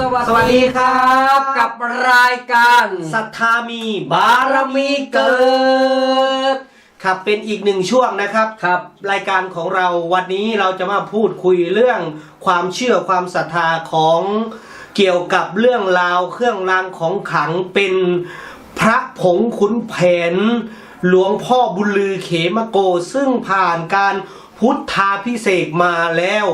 สวัสดีครับ กับรายการศรัทธามีบารมีเกิด ครับเป็นอีกหนึ่งช่วงนะครับครับ รายการของเราวันนี้เราจะมาพูดคุยเรื่องความเชื่อความศรัทธาของเกี่ยวกับเรื่องราวเครื่องรางของขลังเป็นพระผงขุนแผน หลวงพ่อบุญลือเขมโก ซึ่งผ่านการพุทธาพิเศษกมาแล้ว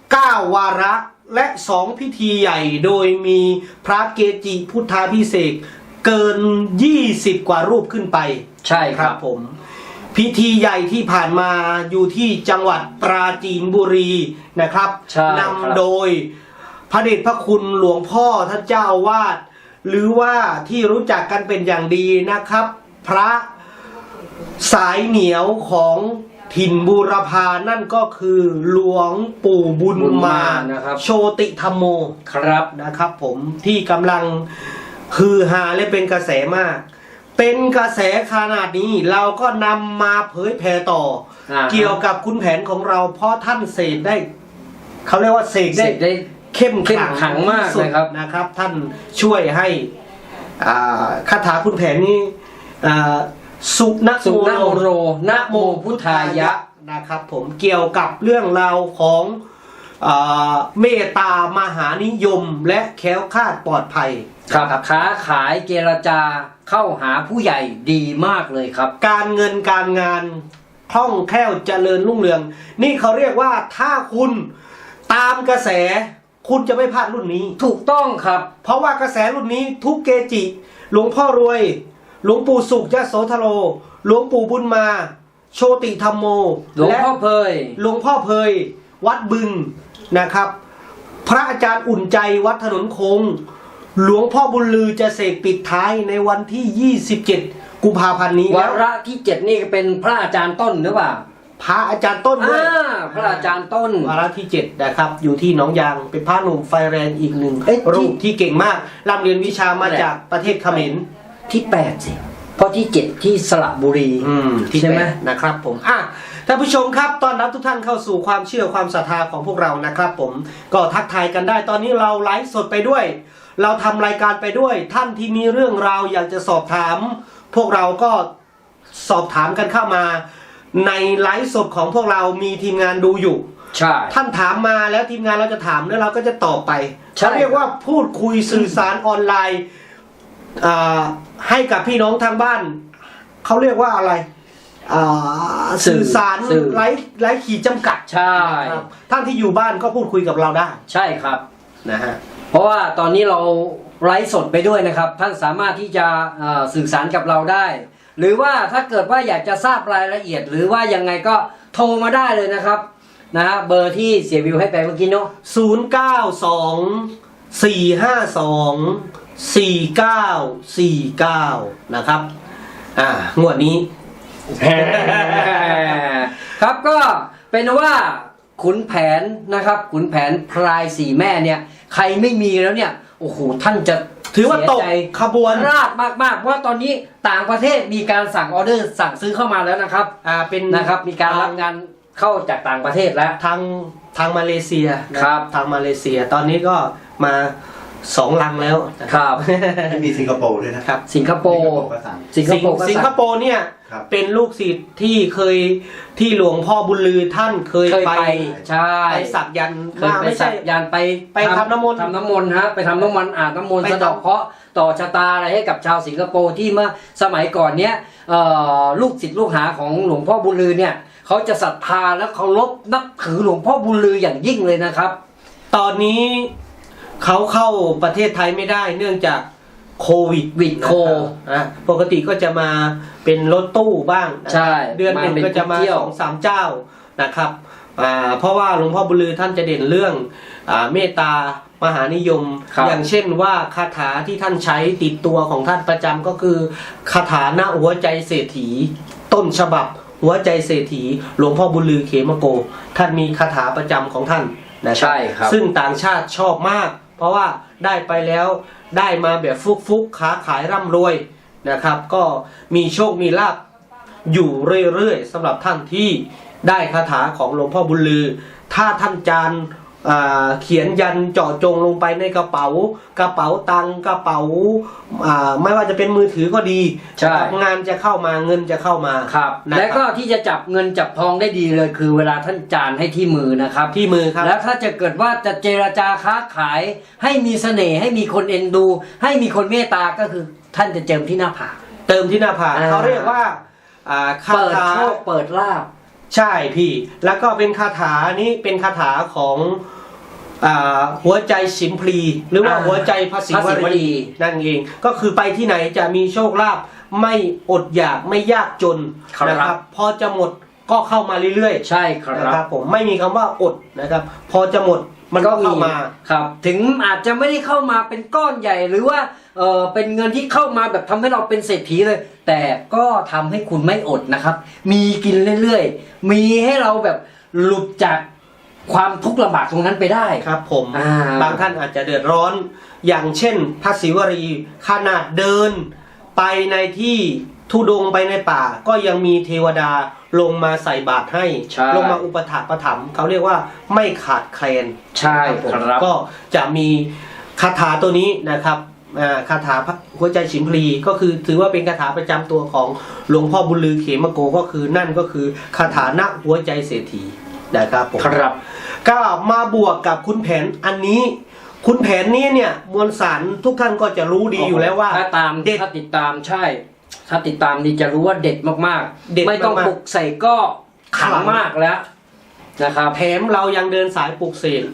9 วาระ และ2พิธีใหญ่โดยมีพระเกจิพุทธาพิเศษกเกิน 20 กว่ารูปขึ้นไป ใช่ครับผม พิธีใหญ่ที่ผ่านมาอยู่ที่จังหวัดปราจีนบุรีนะครับใช่ครับนำโดยพระเดชพระคุณหลวงพ่อท่านเจ้าอาวาสหรือว่าที่รู้จักกันเป็นอย่างดีนะครับ พระสายเหนียวของ ถิ่นบูรพานั่นก็คือหลวงปู่บุญบุญมามานะครับ โชติธรรมโมครับนะครับผมที่กำลังฮือฮาและเป็นกระแสมาก เป็นกระแสขนาดนี้เราก็นำมาเผยแผ่ต่ออา เกี่ยวกับคุณแผนของเรา เพราะท่านเสกได้เขาเรียกว่าเสกเสได้กได้ เข้มเข้มขังมากที่สุดนะครับ นะครับ ท่านช่วยให้อ่าคาถาคุณแผนนี้อ่า สุนสุนโมโรนะนะโมพุทธายะนะครับผมเกี่ยวกับเรื่องราวของอาเมตตามหานิยมและแคล้วคลาดปลอดภัยครับค้าขายเจรจาเข้าหาผู้ใหญ่ดีมากเลยครับ การเงินการงานคล่องแคล่วเจริญรุ่งเรือง นี่เขาเรียกว่าถ้าคุณตามกระแส คุณจะไม่พลาดรุ่นนี้ ถูกต้องครับ เพราะว่ากระแสรุ่นนี้ทุกเกจิ หลวงพ่อรวย หลวงปู่สุขยโสธโร หลวงปู่บุญมา โชติธรรมโม หลวงพ่อเพยหลวงพ่อเพยวัดบึงนะครับ พระอาจารย์อุ่นใจวัดถนนคง หลวงพ่อบุญลือจะเสกปิดท้ายในวันที่ 27 กุมภาพันธ์นี้วาแล้วระที่เจ็ดนี่เป็นพระอาจารย์ต้นหรือเปล่าพระอาจารย์ต้นด้วย อ่าพระอาจารย์ต้น วาระที่ 7 นะครับ อยู่ที่หนองยางเป็นพระหนุ่มไฟแรงอีกหนึ่งเอ๊ะที่ รูปที่เก่งมากร่ำเรียนวิชามาที่แปดจากประเทศเขมร ที่แปดสิเพราะที่เจ็ดที่สระบุรีอืมที่ใช่ไหมแปดนะครับ ผมอะท่านผู้ชมครับต้อนรับทุกท่านเข้าสู่ความเชื่อความศรัทธาของพวกเรานะครับ ผมก็ทักทายกันได้ ตอนนี้เราไลฟ์สดไปด้วย เราทำรายการไปด้วย ท่านที่มีเรื่องราวอยากจะสอบถาม พวกเราก็สอบถามกันเข้ามา ในไลฟ์สดของพวกเรามีทีมงานดูอยู่ใช่ท่านถามมาแล้วทีมงานเราจะถามแล้วเราก็จะตอบไปใช่เขาเรียกว่าพูดคุยสื่อสารออนไลน์อ่า ให้กับพี่น้องทางบ้าน เขาเรียกว่าอะไรอ่าสื่อสารสื่อไร้ไร้ขีดจำกัดใช่นะครับท่านที่อยู่บ้านก็พูดคุยกับเราได้ ใช่ครับนะฮะเพราะว่าตอนนี้เราไลฟ์สดไปด้วยนะครับ ท่านสามารถที่จะเอ่อสื่อสารกับเราได้ หรือว่าถ้าเกิดว่าอยากจะทราบรายละเอียด หรือว่ายังไงก็โทรมาได้เลยนะครับนะฮะเบอร์ที่เสียวิวให้ไปเมื่อกี้เนาะศูนย์เก้าสองสี่ห้าสอง สี่เก้าสี่เก้านะครับ อ่างวดนี้ ครับก็เป็นว่าขุนแผนนะครับ ขุนแผนพรายสี่แม่เนี่ย ใครไม่มีแล้วเนี่ย โอ้โห ท่านจะถือว่าตกเสียใจ ขบวน ราดมากๆเพราะว่าตอนนี้ต่างประเทศมีการสั่งออเดอร์สั่งซื้อเข้ามาแล้วนะครับอ่าเป็นนะครับ มีการรับงานเข้าจากต่างประเทศแล้ว ทางทางมาเลเซียนะครับ ทางมาเลเซีย ตอนนี้ก็มา สองลังแล้วนะครับที่มีสิงคโปร์ด้วยนะครับ สิงคโปร์ก็สั่ง สิงคโปร์ก็สิงคสั่งโปร์เนี่ย ครับเป็นลูกศิษย์ที่เคยที่หลวงพ่อบุญลือท่านเคยเคยไป ไปใช่ไปสักยันต์เคยมาไปไม่สัใช่ กยานไปไปทำน้ำมนต์ทำน้ำมนต์ฮะไปทำน้ำมันต์อ่านน้ำมนต์ไปทำ สะเดอกเคราะห์ต่อชะตาอะไรให้กับชาวสิงคโปร์ที่เมื่อสมัยก่อนเนี้ยเอ่อลูกศิษย์ลูกหาของหลวงพ่อบุญลือเนี่ยเขาจะศรัทธาและเคารพนับถือหลวงพ่อบุญลืออย่างยิ่งเลยนะครับ ตอนนี้ เขาเข้าประเทศไทยไม่ได้เนื่องจากโควิดวิดโคนะปกติก็จะมาเป็นรถตู้บ้างนะครับใช่ เดือนหนึ่งมาเป็นก็จะมาเที่ยวสองสามเจ้านะครับอ่าเพราะว่าหลวงพ่อบุญลือท่านจะเด่นเรื่องอาเมตตามหานิยมครับอย่างเช่นว่าคาถาที่ท่านใช้ติดตัวของท่านประจำก็คือคาถาหน้าหัวใจเศรษฐี ต้นฉบับหัวใจเศรษฐี หลวงพ่อบุญลือเขมโก ท่านมีคาถาประจำของท่านนะครัใช่ครับซึ่งต่างชาติชอบมาก เพราะว่าได้ไปแล้วได้มาแบบฟุกๆค้าขายร่ำรวยนะครับ ก็มีโชคมีลาภอยู่เรื่อยๆสำหรับท่านที่ได้คาถาของหลวงพ่อบุญลือ ถ้าท่านจาน เขียนยันเจาะจงลงไปในกระเป๋า กระเป๋าตังค์กระเป๋าอ่าไม่ว่าจะเป็นมือถือก็ดีใช่งานจะเข้ามาเงินจะเข้ามาครับนะครับและก็ที่จะจับเงินจับทองได้ดีเลย คือเวลาท่านจานให้ที่มือนะครับ ที่มือครับ แล้วถ้าจะเกิดว่าจะเจรจาค้าขาย ให้มีเสน่ห์ให้มีคนเอ็นดู ให้มีคนเมตตาก็คือท่านจะเจิมที่หน้าผากเติมที่หน้าผากอ่าเขาเรียกว่าอ่าคาเปิดถาโชคเปิดลาบ ใช่พี่ แล้วก็เป็นคาถานี้เป็นคาถาของอ่าหัวใจสิมพลี หรือว่าอ่าหัวใจภาษีภาษีววลี ลีนั่นเอง ก็คือไปที่ไหนจะมีโชคลาภไม่อดอยากไม่ยากจนครับ นะครับ พอจะหมดก็เข้ามาเรื่อยใช่คๆนะรัครับบผมไม่มีคำว่าอดนะครับ พอจะหมด มันก็เข้ามาครับ ถึงอาจจะไม่ได้เข้ามาเป็นก้อนใหญ่หรือว่าเออเป็นเงินที่เข้ามาแบบทำให้เราเป็นเศรษฐีเลย แต่ก็ทำให้คุณไม่อดนะครับ มีกินเรื่อยๆ มีให้เราแบบหลุดจากความทุกข์ลำบากตรงนั้นไปได้ครับผมอ่าบางท่านอาจจะเดือดร้อน อย่างเช่นพระศิวรีขนาดเดินไปในที่ ทุดงไปในป่าก็ยังมีเทวดาลงมาใส่บาตรให้ ใช่ลงมาอุปถัมภ์ประถมภ์เขาเรียกว่าไม่ขาดแคลนใช่ผมครับ ก็จะมีคาถาตัวนี้นะครับอ่าคาถาพระหัวใจฉิมพลีก็คือถือว่าเป็นคาถาประจำตัวของหลวงพ่อบุญลือเขมโกก็คือนั่นก็คือคาถาณหัวใจเศรษฐีนะครับผม ครับ ก็มาบวกกับคุณแผนอันนี้ คุณแผนนี้เนี่ยมวลสารทุกท่านก็จะรู้ดีอยู่แล้วว่าถ้าตามเด็ด ถ้าติดตามใช่ ถ้าติดตามนี่จะรู้ว่าเด็ดมากเด็ดๆ ไม่ต้องมากๆปลุกใส่ก็ขังขลังมากแล้วนะครับ แถมเรายังเดินสายปลูกเสก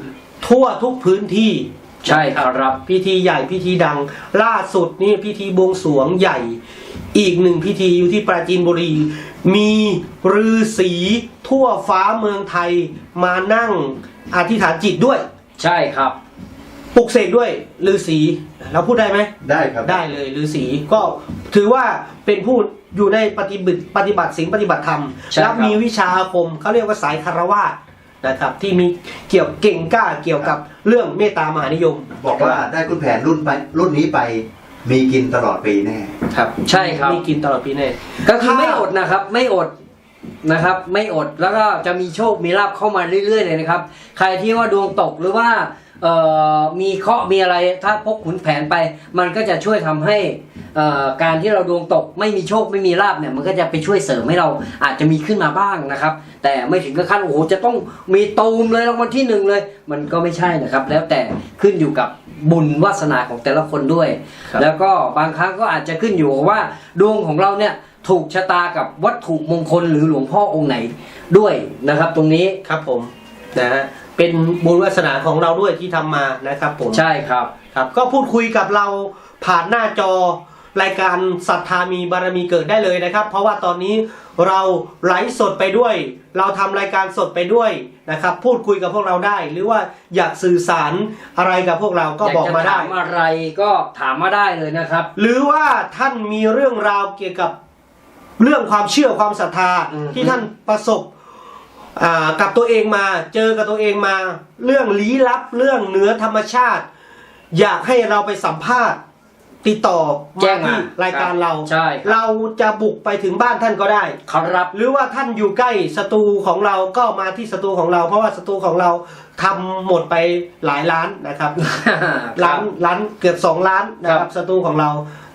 ทั่วทุกพื้นที่ใช่ครับ พิธีใหญ่พิธีดัง ล่าสุดนี่พิธีบวงสรวงใหญ่ อีกหนึ่งพิธีอยู่ที่ปราจีนบุรี มีฤาษีทั่วฟ้าเมืองไทยมานั่งอธิษฐานจิตด้วย ใช่ครับ ปลุกเสกด้วยฤาษีเราพูดได้ไหมได้ครับ ได้เลยฤาษีก็ถือว่าเป็นผู้อยู่ในปฏิบัติปฏิบัติสิ่งปฏิบัติธรรมใช่ครับแล้วมีวิชาอาคมเขาเรียกว่าสายคารวาสนะครับ ที่มีเกี่ยวเก่งกล้าเกี่ยวกับเรื่องเมตตามหานิยม บอกว่าได้คุณแผนรุ่นไปรุ่นนี้ไปมีกินตลอดปีแน่ ครับ ใช่ครับ มีกินตลอดปีแน่ก็คือถ้าไม่อดนะครับ ไม่อด นะครับ ไม่อดแล้วก็จะมีโชคมีลาบเข้ามาเรื่อยๆเลยนะครับ ใครที่ว่าดวงตกหรือว่าเอ่อมีเคราะห์มีอะไรถ้าพกขุนแผนไป มันก็จะช่วยทำให้เอ่อการที่เราดวงตกไม่มีโชคไม่มีลาบเนี่ยมันก็จะไปช่วยเสริมให้เราอาจจะมีขึ้นมาบ้างนะครับ แต่ไม่ถึงกับขั้นโอ้โหจะต้องมีตูมเลยรางวัลที่หนึ่งเลย มันก็ไม่ใช่นะครับ แล้วแต่ขึ้นอยู่กับบุญวาสนาของแต่ละคนด้วยครับแล้วก็บางครั้งก็อาจจะขึ้นอยู่กับว่าดวงของเราเนี่ย ถูกชะตากับวัตถุมงคลหรือหลวงพ่อองค์ไหนด้วยนะครับ ตรงนี้ครับผมนะฮะเป็นบุญวาสนาของเราด้วยที่ทำมานะครับผมใช่ครับ ครับ ก็พูดคุยกับเราผ่านหน้าจอรายการศรัทธามีบารมีเกิดได้เลยนะครับ เพราะว่าตอนนี้เราไลฟ์สดไปด้วย เราทำรายการสดไปด้วยนะครับ พูดคุยกับพวกเราได้ หรือว่าอยากสื่อสารอะไรกับพวกเราก็บอกมาอยได้จะถามอะไรก็ถามมาได้เลยนะครับ หรือว่าท่านมีเรื่องราวเกี่ยวกับ เรื่องความเชื่อความศรัทธาอืมที่ท่านประสบอ่ากับตัวเองมาเจอกับตัวเองมา เรื่องลี้ลับเรื่องเหนือธรรมชาติ อยากให้เราไปสัมภาษณ์ ติดต่อแจ้มางมาที่รายการเราใช่ครับเราจะบุกไปถึงบ้านท่านก็ได้ครับหรือว่าท่านอยู่ใกล้สตูของเราก็มาที่สตูของเรา เพราะว่าสตูของเราทำหมดไปหลายล้านนะครับร้านร้านเกือบสองล้านนะคครัรับบสตูของเรา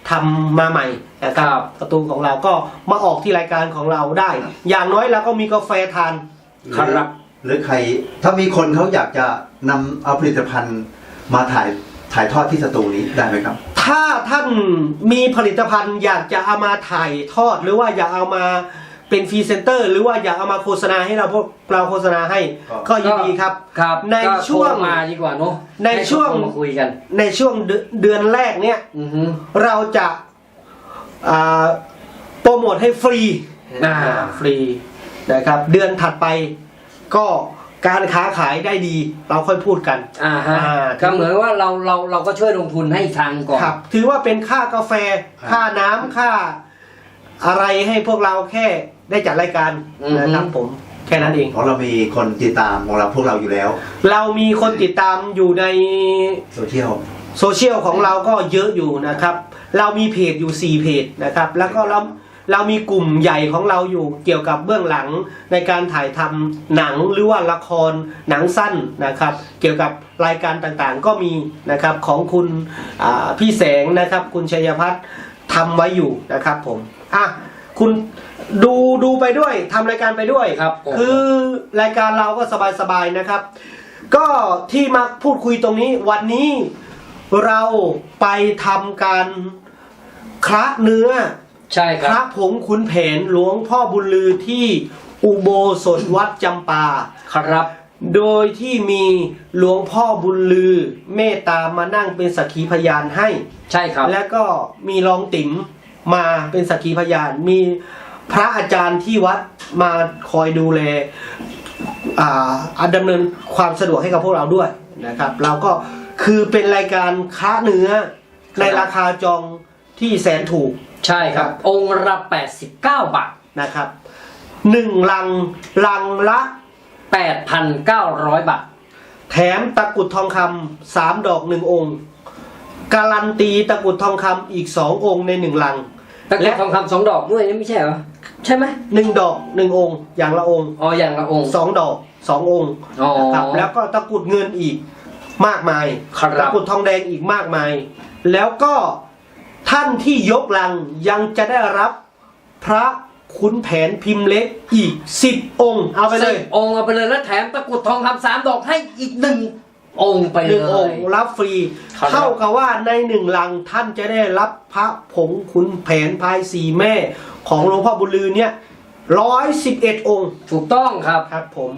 ทำมาใหม่นะคครัรับบสตูของเราก็มาออกที่รายการของเราได้ อย่างน้อยเราก็มีกาแฟทานครับ หรือใครถ้ามีคนเขาอยากจะนำเอาผลิตภัณฑ์มาถ่ายถ่ายทอดที่สตูนี้ได้ไหมครับ ถ้าท่านมีผลิตภัณฑ์อยากจะเอามาถ่ายทอดหรือว่าอยากเอามา เป็นฟรีเซนเตอร์ หรือว่าอยากเอามาโฆษณาให้เราพวกเราโฆษณาให้ ก็ก็ยินดีครับ ครับในก็ช่วง โทรมาดีกว่าเนาะในช่วงให้เขาโทรมาคุยกัน ในช่วงเดือนเดือนแรกเนี่ย อือฮึเราจะอ่าโปรโมทให้ฟรี อ่าฟรีนะครับ เดือนถัดไปก็การค้าขายได้ดี เราค่อยพูดกัน อ่าฮะอ่า ก็เหมือนว่าเราเราเราก็ช่วยลงทุนให้อีกทางก่อน ครับ ถือว่าเป็นค่ากาแฟครับค่าน้ำค่าอะไรให้พวกเราแค่ ได้จัดรายการอือฮึนะครับผมแค่นั้นเอง เพราะเรามีคนติดตามของเราพวกเราอยู่แล้วเรามีคนติดตามอยู่ในโซเชียลโซเชียลของเราก็เยอะอยู่นะครับ เรามีเพจอยู่4เพจนะครับ แล้วก็เราเรามีกลุ่มใหญ่ของเราอยู่เกี่ยวกับเบื้องหลังในการถ่ายทำหนังหรือว่าละครหนังสั้นนะครับ เกี่ยวกับรายการต่างๆ ก็มีนะครับของคุณอ่าพี่แสงนะครับ คุณชัยพัฒน์ทำไว้อยู่นะครับผมอะคุณ ดูดูไปด้วยทำรายการไปด้วยครับผมคือรายการเราก็สบายๆนะครับ ก็ที่มาพูดคุยตรงนี้ วันนี้เราไปทำการคละเนื้อ ใช่คพรัระบ ผงขุนแผนหลวงพ่อบุญลือที่อุโบสถวัดจำปา ครับ โดยที่มีหลวงพ่อบุญลือ เมตตามานั่งเป็นสักขีพยานให้ ใช่ครับ และก็มีรองติ๋มมาเป็นสักขีพยาน มี พระอาจารย์ที่วัดมาคอยดูแลอ่าดำเนินความสะดวกให้กับพวกเราด้วยนะครับ เราก็คือเป็นรายการค้าเนื้อในราคาจองที่แสนถูกใช่ครับ องค์ละ89 บาทนะครับหนึ่งลังลังละ 8,900 บาท แถมตะกรุดทองคำสามดอกหนึ่งองค์ การันตีตะกรุดทองคำอีกสององค์ในหนึ่งลังตะกรุดทองคำสองดอกด้วยนี่ไม่ใช่เหรอ ใช่ไหมหนึ่งดอกหนึ่งองค์ อย่างละองค์อ๋ออย่างละองค์ สองดอกสององค์อ๋อนะครับแล้วก็ตะกรุดเงินอีกมากมายครับ ตะกรุดทองแดงอีกมากมาย แล้วก็ท่านที่ยกลังยังจะได้รับพระขุนแผนพิมพ์เล็กอีกสิบองค์ เอาไปเลยสิบองค์เอาไปเลยแล้วแถมตะกรุดทองคำสามดอกให้อีกหนึ่ง องค์ไปหเลนึ่งองย ค์รับฟรี ครับ เท่ากับว่าในหนึ่งลังท่านจะได้รับพระผงขุนแผนพายสีแม่ ของหลวงพ่อบุญลือเนี่ยร้อยสิบเอ็ดองค์ถูกต้องครับ ครับผม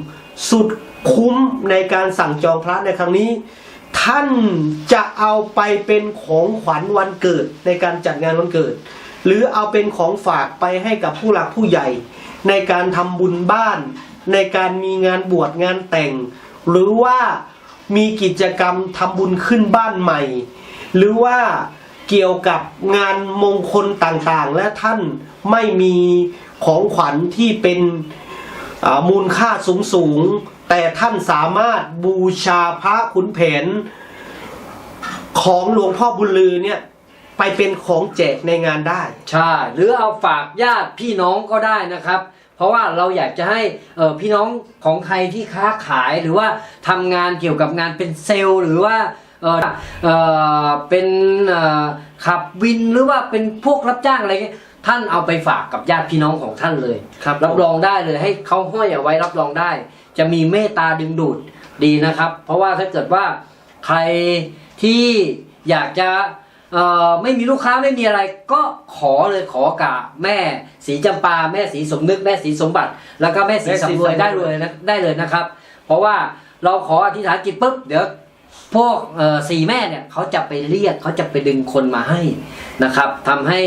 สุดคุ้มในการสั่งจองพระในครั้งนี้ ท่านจะเอาไปเป็นของขวัญวันเกิดในการจัดงานวันเกิด หรือเอาเป็นของฝากไปให้กับผู้หลักผู้ใหญ่ ในการทำบุญบ้าน ในการมีงานบวชงานแต่ง หรือว่า มีกิจกรรมทำบุญขึ้นบ้านใหม่ หรือว่าเกี่ยวกับงานมงคลต่างๆ และท่านไม่มีของขวัญที่เป็นมูลค่าสูงสูงๆ แต่ท่านสามารถบูชาพระขุนแผน ของหลวงพ่อบุญลือเนี่ยไปเป็นของแจกในงานได้ ใช่ หรือเอาฝากญาติพี่น้องก็ได้นะครับ เพราะว่าเราอยากจะให้เอ่อพี่น้องของใครที่ค้าขายหรือว่าทำงานเกี่ยวกับงานเป็นเซลล์ หรือว่าเอ่อเอ่อเป็นเอ่อขับวินหรือว่าเป็นพวกรับจ้างอะไรเงี้ยท่านเอาไปฝากกับญาติพี่น้องของท่านเลยครับรับรองได้เลยให้เขาห้อยเอาไว้รับรองได้ จะมีเมตตาดึงดูดดีนะครับ เพราะว่าถ้าเกิดว่าใครที่อยากจะเอ่อ ไม่มีลูกค้าไม่มีอะไรก็ขอเลยขอกะแม่สีจำปา แม่สีสมนึกแม่สีสมบัติ แล้วก็แม่สีแม่ศรีสำรวยสำรวยได้เลยนะได้เลยนะครับ เพราะว่าเราขออธิษฐานจิตปุ๊บเดี๋ยวพวกเอ่อสี่แม่เนี่ยเขาจะไปเรียกเขาจะไปดึงคนมาให้นะครับทำให้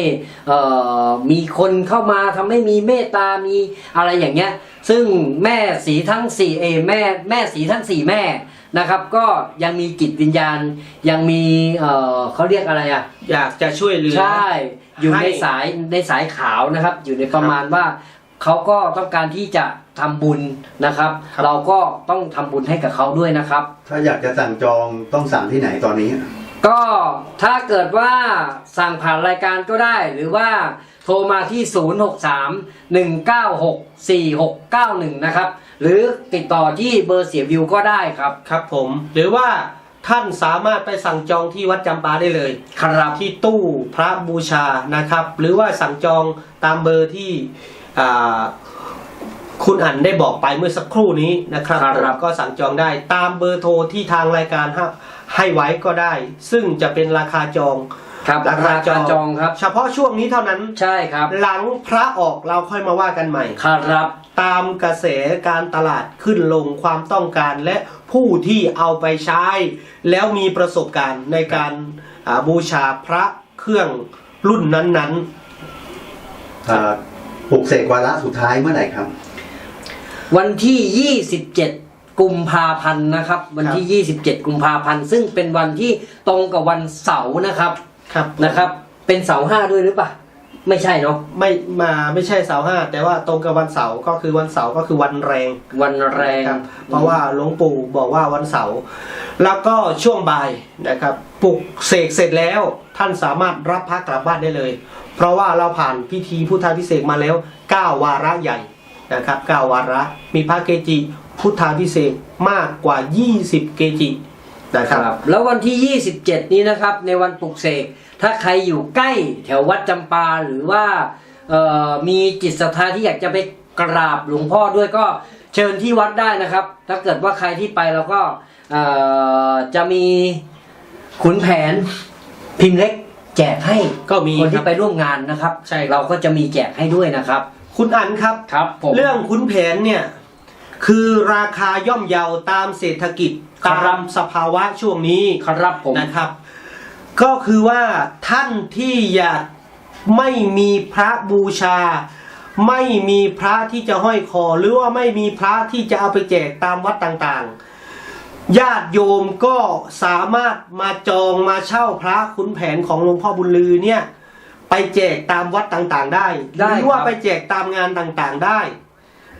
เอ่อมีคนเข้ามาทำให้มีเมตตามีอะไรอย่างเงี้ย ซึ่งแม่สีทั้งสี่เอแม่แม่สีทั้งสี่แม่ นะครับ ก็ยังมีจิตวิญญาณ ยังมีเอ่อเขาเรียกอะไรอะ อยากจะช่วยเหลือ ใช่ อยู่ให้ในสายในสายขาวนะครับ อยู่ในประมาณว่าเขาก็ต้องการที่จะทำบุญนะครับ ครับ เราก็ต้องทำบุญให้กับเขาด้วยนะครับ ถ้าอยากจะสั่งจองต้องสั่งที่ไหนตอนนี้ ก็ถ้าเกิดว่าสั่งผ่านรายการก็ได้ หรือว่า โทรมาที่ 063-196-4691 นะครับ หรือติดต่อที่เบอร์เสียวิวก็ได้ครับ ครับผม หรือว่าท่านสามารถไปสั่งจองที่วัดจำปาได้เลยครับที่ตู้พระบูชานะครับ หรือว่าสั่งจองตามเบอร์ที่อ่าคุณอันได้บอกไปเมื่อสักครู่นี้นะครับครับก็สั่งจองได้ตามเบอร์โทรที่ทางรายการให้ให้ไว้ก็ได้ ซึ่งจะเป็นราคาจอง ครับราคาจองครับ เฉพาะช่วงนี้เท่านั้น ใช่ครับ หลังพระออกเราค่อยมาว่ากันใหม่ ครับ ตามกระแสการตลาดขึ้นลงความต้องการและผู้ที่เอาไปใช้ แล้วมีประสบการณ์ในการอ่าบูชาพระเครื่องรุ่นนั้นอ่าปลุกเสกวาระสุดท้ายเมื่อไหร่ครับ วันที่ 27กุมภาพันธ์นะครับ วันที่ 27 กุมภาพันธ์ ซึ่งเป็นวันที่ตรงกับวันเสาร์นะครับๆ ครับนะครับ เป็นเสาร์ห้าด้วยหรือเปล่าไม่ใช่เนาะไม่มาไม่ใช่เสาร์ห้าแต่ว่าตรงกับวันเสาร์ก็คือวันเสาร์ก็คือวันแรง วันแรงครับ เพราะว่าหลวงปู่บอกว่าวันเสาร์แล้วก็ช่วงบ่ายนะครับปลุกเสกเสร็จแล้วท่านสามารถรับพระกลับบ้านได้เลย เพราะว่าเราผ่านพิธีพุทธาพิเศษกมาแล้ว 9 วาระใหญ่นะครับ9วาระมีพระเกจิพุทธาพิเศษกมากกว่า 20 เกจิ นะคครับรับ แล้ววันที่ 27 นี้นะครับ ในวันปลุกเสก ถ้าใครอยู่ใกล้แถววัดจำปาหรือว่าเอ่อมีจิตศรัทธาที่อยากจะไปกราบหลวงพ่อด้วยก็เชิญที่วัดได้นะครับ ถ้าเกิดว่าใครที่ไปเราก็เอ่อจะมีขุนแผนพิมพ์เล็กแจกให้ก็มีคนครัที่บไปร่วมงานนะครับใช่ครับเราก็จะมีแจกให้ด้วยนะครับ คุณอันครับครับผมเรื่องขุนแผนเนี่ยคือราคาย่อมเยาตามเศรษฐกิจ ครับ ตามสภาวะช่วงนี้ครับผมนะครับ ก็คือว่าท่านที่อยากไม่มีพระบูชา ไม่มีพระที่จะห้อยคอ หรือว่าไม่มีพระที่จะเอาไปแจกตามวัดต่างๆ ญาติโยมก็สามารถมาจองมาเช่าพระขุนแผนของหลวงพ่อบุญลือเนี่ย ไปแจกตามวัดต่างๆ ได้ ได้หรือว่าครับ ไปแจกตามงานต่างๆได้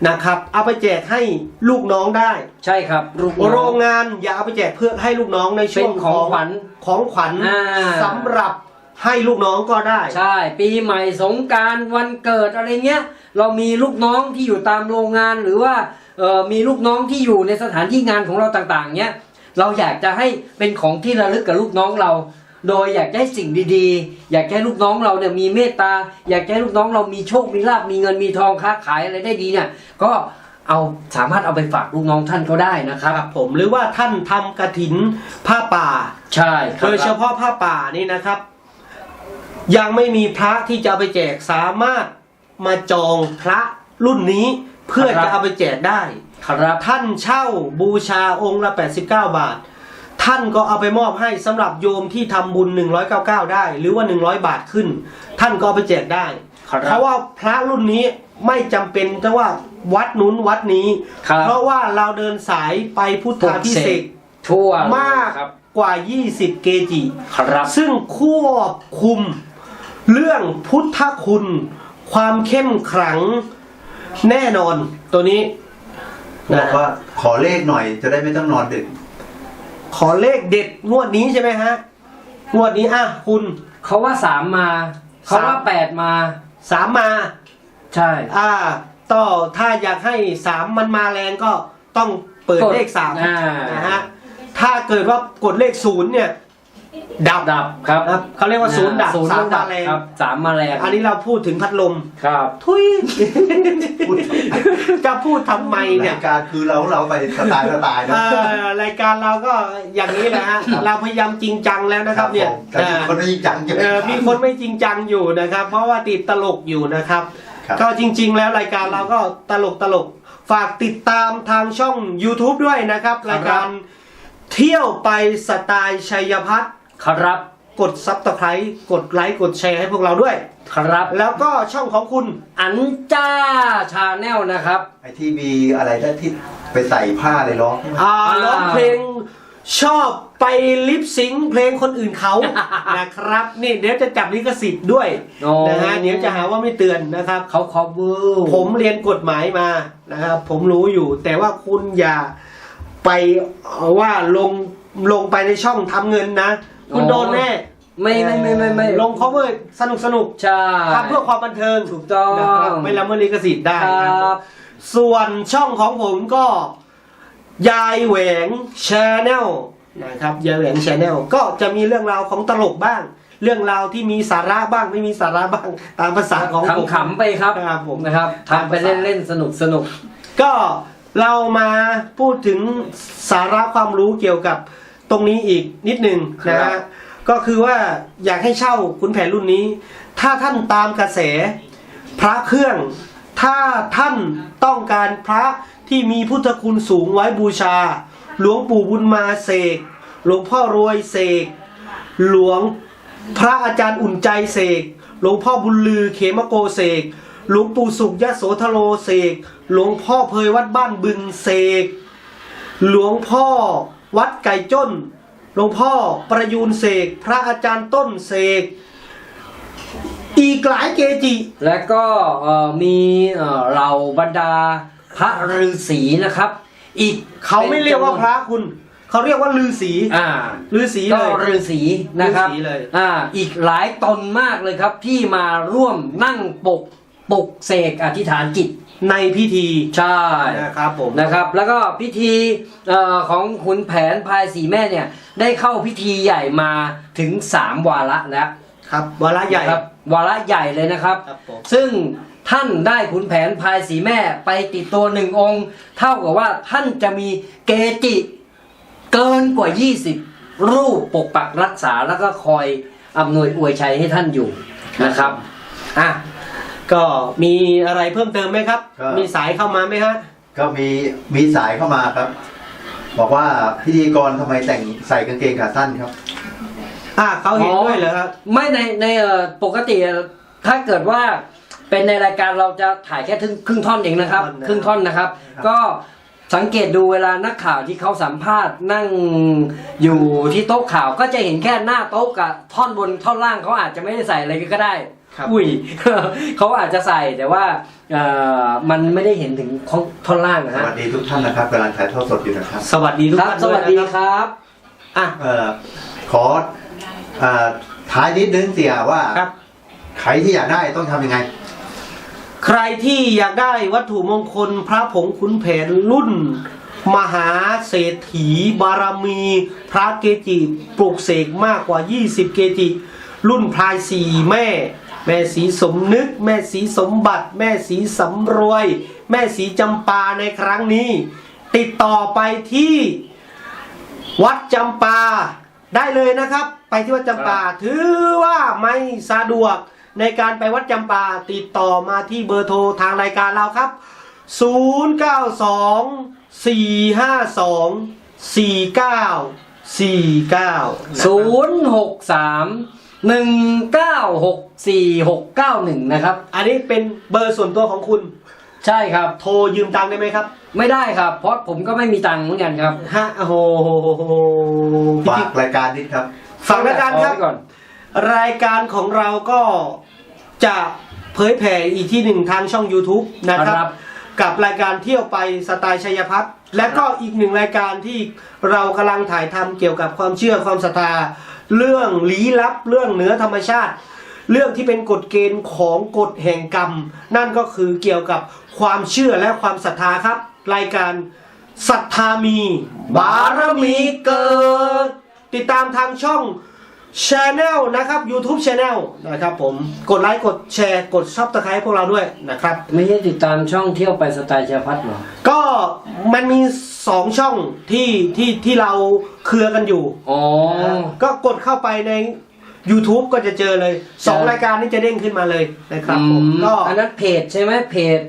นะครับเอาไปแจกให้ลูกน้องได้ ใช่ครับลูกน้อง โรงงานอย่าเอาไปแจกเพื่อให้ลูกน้องในช่วงเป็นของขวัญของขวัญอ่า สำหรับให้ลูกน้องก็ได้ ใช่ ปีใหม่สงกรารวันเกิดอะไรเงี้ย เรามีลูกน้องที่อยู่ตามโรงงานหรือว่าเอ่อมีลูกน้องที่อยู่ในสถานที่งานของเราต่างๆเนี้ยเราอยากจะให้เป็นของที่ระลึกกับลูกน้องเรา โดยอยากจะให้สิ่งดีๆ อยากจะให้ลูกน้องเราเนี่ยมีเมตตา อยากจะให้ลูกน้องเรามีโชค มีลาภมีเงิน มีทองค้าขายอะไรได้ดีเนี่ย ก็เอาสามารถเอาไปฝากลูกน้องท่านก็ได้นะครับครับผมหรือว่าท่านทำกระถินผ้าป่า ใช่ครัโดบยเฉพาะผ้าป่านี่นะครับ ยังไม่มีพระที่จะเอาไปแจกสามารถมาจองพระรุ่นนี้เพื่อจะเอาไปแจกได้ครับท่านเช่าบูชาองค์ละ 89 บาท ท่านก็เอาไปมอบให้สำหรับโยมที่ทำบุญ 199 ได้ หรือว่า 100 บาทขึ้น ท่านก็เอาไปแจกได้ครับเพราะว่าพระรุ่นนี้ไม่จำเป็นแต่ว่าวัดนู้นวัดนี้ครับเพราะว่าเราเดินสายไปพุทธาพิเศษกทั่วเลยมากครับกว่า 20 เกจิครับซึ่งควบคุมเรื่องพุทธคุณ ความเข้มขลังแน่นอนตัวนี้บอกว่าขอเลขหน่อยจะได้ไม่ต้องนอนดึก ขอเลขเด็ดงวดนี้ใช่ไหมฮะงวดนี้อะคุณเขาว่าสามมาเขาว่าสามแปดมา สามมา ใช่ อ่า ต่อถ้าอยากให้สามมันมาแรงก็ต้องเปิดกดเลขสามอ่านะฮะถ้าเกิดว่ากดเลขศูนย์เนี่ย ดับดับครับครับเขาเรียกว่าศูนย์ดับศูนย์สามดัมาบแรงครับสามมาแรงอันนี้เราพูดถึงพัดลมครับทุยพูดจะพูดทำไมเนี่ยรายการคือเราเราไปสไตล์สไตล์นะเอ่อรายการเราก็อย่างนี้แหละฮะเราพยายามจริงจังแล้วนะครับเนี่ยผมแต่มีคนไม่จริงจังอยู่เออมีคนไม่จริงจังอยู่นะครับ เพราะว่าติดตลกอยู่นะครับครับ ก็จริง ๆ แล้วรายการเราก็ตลกตลกฝากติดตามทางช่อง YouTube ด้วยนะครับ รายการเที่ยวไปสไตล์ชัยพัฒน์ ครับ กดซับสไครต์กดไลค์กดแชร์ให้พวกเราด้วย ครับ แล้วก็ช่องของคุณอันจ้าชาแนลนะครับไอที่มีอะไรได้ที่ไปใส่ผ้าอะไรร้องอ่าอ่าร้องเพลงชอบไปลิปซิงค์เพลงคนอื่นเขา นะครับ นี่เดี๋ยวจะจับลิขสิทธิ์ด้วยโอ้ นะฮะเดี๋ยวจะหาว่าไม่เตือนนะครับ เขาคอเวอร์ผมเรียนกฎหมายมานะครับผมรู้อยู่ แต่ว่าคุณอย่าไปว่าลงลงไปในช่องทำเงินนะ คุณโดนแน่ไม่ไม่ไม่ไม่ไม่ลง cover สนุกสนุกใช่ทำเพื่อความบันเทิงถูกต้องนะครับไม่ละเมิดลิขสิทธิ์ได้คนะรับ ส่วนช่องของผมก็ ยายแหวงชแนลนะครับยายแหวงชแนลก็จะมีเรื่องราวของตลกบ้าง เรื่องราวที่มีสาระบ้างไม่มีสาระบ้างตามภาษาของผมขำๆไปครับครับผมนะครับทำไปเล่นๆสนุกสนุกก็เรามาพูดถึงสาระความรู้เกี่ยวกับ ตรงนี้อีกนิดหนึ่งนะครัฮะบ ก็คือว่าอยากให้เช่าขุนแผนรุ่นนี้ ถ้าท่านตามกระแสพระเครื่อง ถ้าท่านต้องการพระที่มีพุทธคุณสูงไว้บูชา หลวงปู่บุญมาเสกหลวงพ่อรวยเสก หลวงพระอาจารย์อุ่นใจเสก หลวงพ่อบุญลือเขมโกเสก หลวงปู่สุขยะโสธโรเสก หลวงพ่อเพยวัดบ้านบึงเสก หลวงพ่อ วัดไก่จ้นหลวงพ่อประยูนเสก พระอาจารย์ต้นเสก อีกหลายเกจิ และก็เอ่อมีเอ่อเหล่าบรรดาพระฤาษีนะครับ อีกเขาไม่เรียกว่าพระคุณ เขาเรียกว่าฤาษีอ่าฤาษีก็เลยฤาษีนะครับฤาษีเลยอ่า อีกหลายตนมากเลยครับที่มาร่วมนั่งปกปกเสกอธิษฐานจิต ในพิธีใช่นะครับผมนะครับ แล้วก็พิธีเอ่อของขุนแผนพายสีแม่เนี่ย ได้เข้าพิธีใหญ่มาถึง 3 วาระแล้วครับ วาระใหญ่นะครับ วาระใหญ่เลยนะครับครับผมซึ่งท่านได้ขุนแผนพายสีแม่ไปติดตัวหนึ่งองค์ เท่ากับว่าท่านจะมีเกจิเกินกว่า 20 รูปปกปักรักษาแล้วก็คอยอำนวยอวยชัยให้ท่านอยู่นะครับอะ ก็มีอะไรเพิ่มเติมไหมครับ ก็ มีสายเข้ามาไหมฮะ ก็มีมีสายเข้ามาครับ บอกว่าพิธีกรทำไมแต่งใส่กางเกงขาสั้นครับ อ่าเขาเห็นด้วยเหรอครับ ไม่ในในเอ่อปกติถ้าเกิดว่าเป็นในรายการเราจะถ่ายแค่ครึ่งครึ่งท่อนเองนะครับ คครึ่รึ่งงท่ท่ออนนนะครับ ครับ ก็สังเกตดูเวลานักข่าวที่เขาสัมภาษณ์นั่งอยู่ที่โต๊ะข่าวก็จะเห็นแค่หน้าโต๊ะกับท่อนบนท่อนล่างเขาอาจจะไม่ได้ใส่อะไรก็ได้ครับ อุ้ยเขาอาจจะใส่แต่ว่าเอ่อมันไม่ได้เห็นถึงของท่อนล่างนะสฮะวัสดีทุกท่านนะครับกำลังถ่ายทอดสดอยู่นะครับ สวัสดีทุกครับท่านสด้วยวัสดีนะคครับรับอะเอ่อขอเอ่อท้ายนิดนึงเสียว่าครับใครที่อยากได้ต้องทำยังไง ใครที่อยากได้วัตถุมงคลพระผงขุนแผนรุ่น มหาเศรษฐีบารมี พระเกจิปลุกเสกมากกว่า 20 เกจิรุ่นพลายสีแม่ แม่สีสมนึก แม่สีสมบัติ แม่สีสำรวย แม่สีจำปาในครั้งนี้ ติดต่อไปที่วัดจำปาได้เลยนะครับ ไปที่วัดจำปาถือว่าไม่สะดวกในการไปวัดจำปาติดต่อมาที่เบอร์โทรทางรายการเราครับ 092 452 4949ศูนย์ หกสามหนึ่งเก้าหกสี่หกเก้าหนึ่งนะครับ อันนี้เป็นเบอร์ส่วนตัวของคุณ ใช่ครับ โทรยืมตังค์ได้ไหมครับ ไม่ได้ครับ เพราะผมก็ไม่มีตังค์เหมือนกันครับ ฮะโอ้โหฝากรายการนิดครับ ฝากรายการครับ เอไว้ก่อน รายการของเราก็จะเผยแผ่อีกที่หนึ่งทางช่อง YouTube นะครับ ครับ กับรายการเที่ยวไปสไตล์ชัยพัฒน์และก็อีกหนึ่งรายการที่เรากำลังถ่ายทำเกี่ยวกับความเชื่อความศรัทธาเรื่องลี้ลับเรื่องเหนือธรรมชาติ เรื่องที่เป็นกฎเกณฑ์ของกฎแห่งกรรม นั่นก็คือเกี่ยวกับความเชื่อและความศรัทธาครับ รายการศรัทธามี บารมีเกิด ติดตามทางช่อง Channel นะครับ YouTube Channel นะครับผมกดไลค์กดแชร์กดซับสไครต์พวกเราด้วยนะครับ ไม่ใช่ติดตามช่องเที่ยวไปสไตล์ชาพัฒน์หรอ ก็มันมีสองช่องที่ที่ที่เราเครือกันอยู่ อ๋อ ก็กดเข้าไปใน YouTube ก็จะเจอเลยสองใช่รายการนี้จะเด้งขึ้นมาเลยนะครับผมอืมก็อันนั้นเพจใช่ไหมเพจ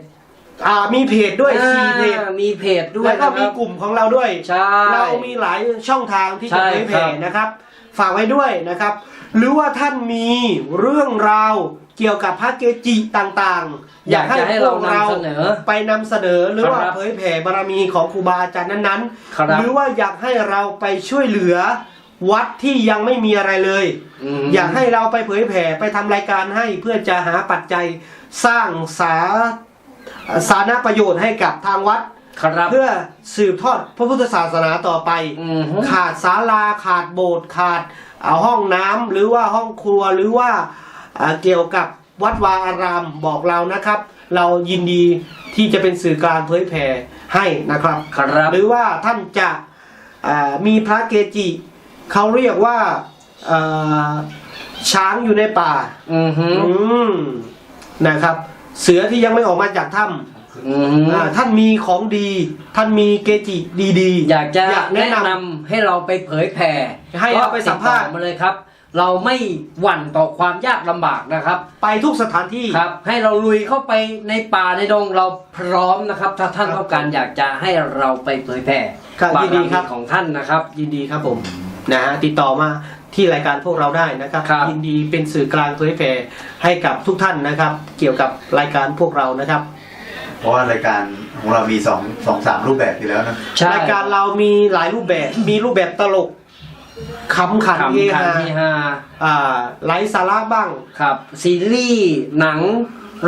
อ่ามีเพจด้วยสี่เพจอ่ามีเพจด้วยแล้วก็นะคมีรับกลุ่มของเราด้วยใช่เรามีหลายช่องทางที่จะใช่เผยครัแผ่บนะครับ ฝากไว้ด้วยนะครับ หรือว่าท่านมีเรื่องราวเกี่ยวกับพระเกจิต่างๆ อยากจะให้เราพวกนำเสนอไปนำเสนอหรือว่าครับเผยแผ่บารมีของครูบาอาจารย์นั้นครับๆหรือว่าอยากให้เราไปช่วยเหลือวัดที่ยังไม่มีอะไรเลยมอยากให้เราไปเผยแผ่ไปทำรายการให้เพื่อจะหาปัจจัยสร้างสาสาธารณประโยชน์ให้กับทางวัด ครับเพื่อสืบทอดพระพุทธศาสนาต่อไป อืมฮึ ขาดศาลาขาดโบสถ์ขาดเอาห้องน้ำหรือว่าห้องครัวหรือว่าอ่าเกี่ยวกับวัดวาอารามบอกเรานะครับ เรายินดีที่จะเป็นสื่อกลางเผยแผ่ให้นะครับ ครับหรือว่าท่านจะอ่ามีพระเกจิ เขาเรียกว่าอ่าช้างอยู่ในป่า อืมฮึ อืมนะครับ เสือที่ยังไม่ออกมาจากถ้ำ อืมฮึอ่าท่านมีของดี ท่านมีเกจิดีๆ อยากจะอยากแนะแนะนำนำให้เราไปเผยแผ่ให้เราไปสัมภาษณ์ ก็ติดต่อมาเลยครับ เราไม่หวั่นต่อความยากลำบากนะครับ ไปทุกสถานที่ ครับ ให้เราลุยเข้าไปในป่าในดงเราพร้อมนะครับ ถ้าท่านครับต้องการอยากจะให้เราไปเผยแผ่ครับบารยินดีมีครับ ของท่านนะครับ ยินดีครับผมนะฮะติดต่อมาที่รายการพวกเราได้นะครับ ครับ ยินดีเป็นสื่อกลางเผยแผ่ให้กับทุกท่านนะครับ เกี่ยวกับรายการพวกเรานะครับ เพราะว่ารายการของเรามีสองสองสามรูปแบบอยู่แล้วนะใช่ รายการเรามีหลายรูปแบบ มีรูปแบบตลกขำขันเฮขำขันฮาเฮฮาอ่าไร้สาระบ้าง ครับ ซีรีส์หนัง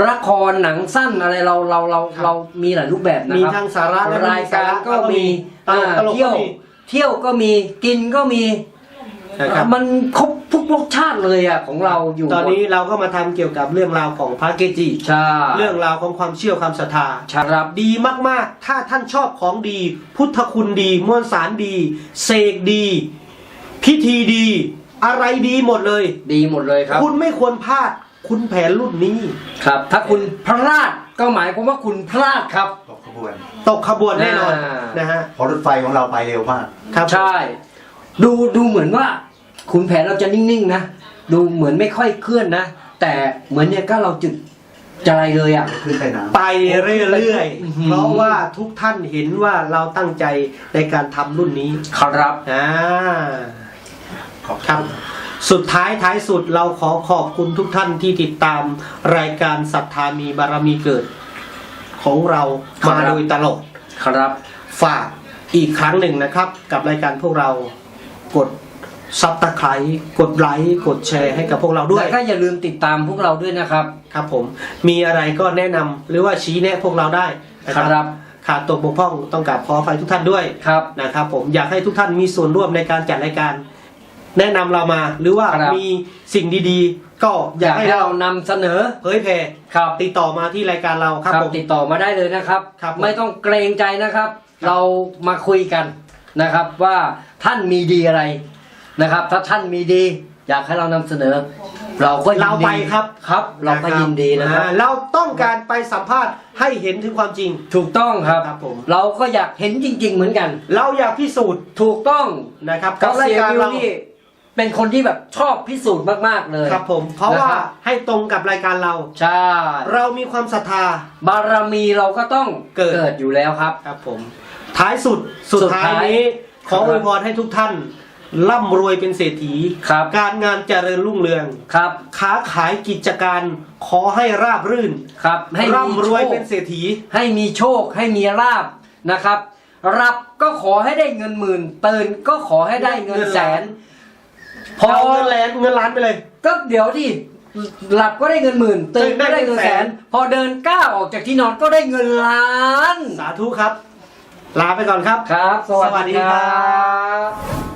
ละครหนังสั้นอะไรเราเราเราครับเรามีหลายรูปแบบนะมีครับทั้งสาระและไม่รายมีสาการระก็มีตลกอ่าตลกเที่ยวก็มีเที่ยวก็มีกินก็มี นะครับมันครบทุกรสชาติเลยอะของเราอยู่ตอนนี้เราก็มาทำเกี่ยวกับเรื่องราวของพระเกจิใช่เรื่องราวของความเชื่อความศรัทธาครับดีมากๆ ถ้าท่านชอบของดี พุทธคุณดีมวลสารดี เสกดี พิธีดี อะไรดีหมดเลย ดีหมดเลยครับ คุณไม่ควรพลาดคุณแผนรุ่นนี้ครับ ถ้าคุณพลาดก็หมายความว่าคุณพลาดครับตกขบวนตกขบวนแน่นอนอ่านนะฮะเพราะรถไฟของเราไปเร็วมากครับใช่ ดูดูเหมือนว่า ขุนแผนเราจะนิ่งๆนะดูเหมือนไม่ค่อยเคลื่อนนะ แต่เหมือนเนี่ยก็เราจุดใจเลยอะขึ้นใต้น้ไปเรื่อยอื้อหือๆเพราะว่าทุกท่านเห็นว่าเราตั้งใจในการทำรุ่นนี้ครับอ่าำขอบครับ สุดท้ายท้ายสุดเราขอขอบคุณทุกท่านที่ติดตามรายการศรัทธามีบารมีเกิด ของเรามาโดยตลอดครับ ฝากอีกครั้งหนึ่งนะครับ กับรายการพวกเรากด ซับตะไคร้กดไลค์กดแชร์ให้กับพวกเราด้วย แล้วก็อย่าลืมติดตามพวกเราด้วยนะครับ ครับผมมีอะไรก็แนะนำหรือว่าชี้แนะพวกเราได้นะครับขาดตกบกพร่องต้องกราบขออภัยทุกท่านด้วยครับ นะครับ ผมอยากให้ทุกท่านมีส่วนร่วมในการจัดรายการ แนะนำเรามาหรือว่าครับ มีสิ่งดีๆ ก็อายอยากกให้ให้เราเรานำเสนอเผยแผ่ครับติดต่อมาที่รายการเราครับผม ติดต่อมาได้เลยนะครับ ครับผมไม่ต้องเกรงใจนะครับเรามาคุยกันนะครับว่าท่านมีดีอะไร นะครับ ถ้าท่านมีดี อยากให้เรานำเสนอ เราก็ยินดีเราไปครับครับ เราก็ยินดีนะครับ อ่าเราต้องการไปสัมภาษณ์ให้เห็นถึงความจริง ถูกต้องครับ ครับผม เราก็อยากเห็นจริง ๆ เหมือนกัน เราอยากพิสูจน์ถูกต้องนะครับเพราะรายเสียการวิวเรานี่เป็นคนที่แบบชอบพิสูจน์มากๆเลยครับผม เพราะว่านะครับให้ตรงกับรายการเรา ใช่เรามีความศรัทธา บารมีเราก็ต้องเกิดดอยู่แล้วครับ ครับผม ท้ายสุดสุดสุดท้าท้ายยนี้ ขอครับอวยพรให้ทุกท่าน ร่ำรวยเป็นเศรษฐี ครับการงานเจริญรุ่งเรือง ครับ ค้าขายกิจการขอให้ราบรื่น ครับ ให้มีร่ำรวยโชคเป็นเศรษฐี ให้มีโชค ให้มีลาบนะครับ รับก็ขอให้ได้เงินหมื่นตื่นก็ขอให้ได้เงินแสนพพออเงินแลนเงินล้านไปเลย ก็เดี๋ยวที่หลับก็ได้เงินหมื่นตื่นตื่นได้ก็ได้เงินแสเงินแสนนพอเดินก้าวออกจากที่นอนก็ได้เงินล้านสาธุครับ ลาไปก่อนครับ ครับ สวัสสวัสดีดีคครัรับ